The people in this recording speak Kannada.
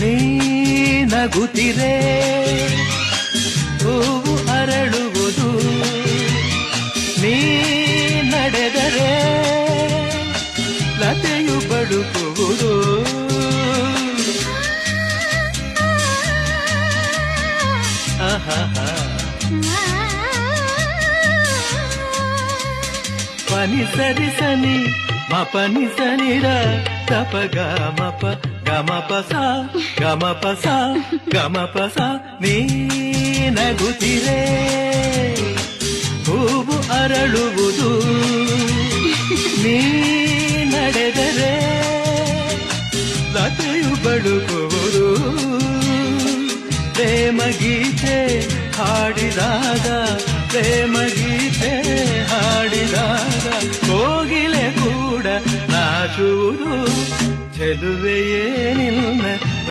ನೀ ನಗುತ್ತಿರೆ ಹೂವು ಅರಳುವುದು ನೀ ನಡೆದರೆ ಲತೆಯು ಬಡುಕುವುದು ಆಹಾ ಪನಿ ಸರಿ ಸನಿ ಮ ಪನಿ ಸನಿರ ಪ ಸ ಗಮ ಪ ಸ, ನೀ ನಗುತ್ತಿರೆ. ಹೂವು ಅರಳುವುದು ನೀ ನಡೆದರೆ. ಲತೆಯು ಬಡುಕುವುದು ಪ್ರೇಮ ಗೀತೆ ಹಾಡಿದಾಗ, ಪ್ರೇಮ ಗೀತೆ ಹಾಡಿದಾಗ. şuuru Tel ve yenilme.